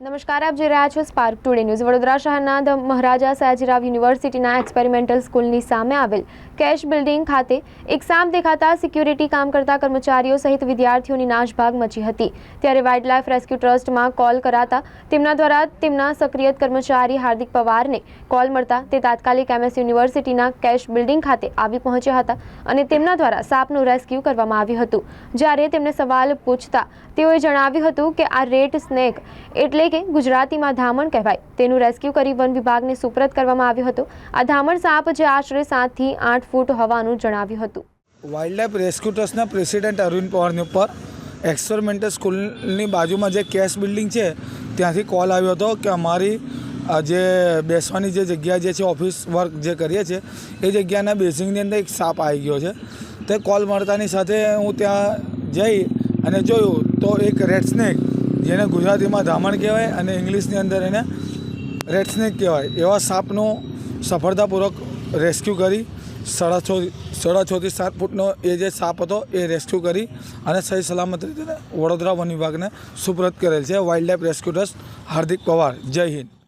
નમસ્કાર, આપ જોઈ રહ્યા છો સ્પાર્ક ટુડે ન્યૂઝ વડોદરા શહેરના મહારાજા સયાજીરાવ યુનિવર્સિટીના એક્સપેરિમેન્ટલ સ્કૂલની સામે આવેલ કેશ બિલ્ડિંગ ખાતે એક સામ દેખાતા સિક્યુરિટી કામ કરતા કર્મચારીઓ સહિત વિદ્યાર્થીઓની નાશભાગ મચી હતી. ત્યારે વાઇલ્ડ લાઇફ રેસ્ક્યુ ટ્રસ્ટમાં કોલ કરાતા તેમના દ્વારા તેમના સક્રિય કર્મચારી હાર્દિક પવારને કોલ મળતા તે તાત્કાલિક એમએસ યુનિવર્સિટીના કેશ બિલ્ડિંગ ખાતે આવી પહોંચ્યા હતા અને તેમના દ્વારા સાપનું રેસ્ક્યુ કરવામાં આવ્યું હતું. જ્યારે તેમને સવાલ પૂછતા તેઓએ જણાવ્યું હતું કે આ રેટ સ્નેક એટલે કે ગુજરાતીમાં ધામણ કહેવાય. તેનું રેસ્ક્યુ કરી વન વિભાગને સુપ્રત કરવામાં આવ્યું હતું. આ ધામણ સાપ જે આશરે સાતથી આઠ ફૂટ હોવાનું જણાવ્યું હતું. વાઇલ્ડ લાઈફ રેસ્ક્યુ ટ્રસ્ટના પ્રેસિડેન્ટ અરવિંદ પવારની ઉપર એક્સપેરિમેન્ટલ સ્કૂલની બાજુમાં જે કેશ બિલ્ડિંગ છે, ત્યાંથી કોલ આવ્યો હતો કે અમારી જે બેસવાની જે જગ્યા જે છે ઓફિસ વર્ક જે કરીએ છીએ, એ જગ્યાના બેઝિંગની અંદર એક સાપ આવી ગયો છે. તે કોલ મળતાની સાથે હું ત્યાં જઈ અને જોયું તો એક રેડ સ્નેક જેને ગુજરાતીમાં ધામણ કહેવાય અને ઇંગ્લિશની અંદર એને રેડ કહેવાય, એવા સાપનું સફળતાપૂર્વક રેસ્ક્યુ કરી, સાડા છ સાડા છથી સાત ફૂટનો એ જે સાપ હતો એ રેસ્ક્યુ કરી અને સહી સલામત રીતે વડોદરા વન વિભાગને સુપ્રત કરેલ છે. Wild life rescue trust Hardik Pawar, જય હિન્દ.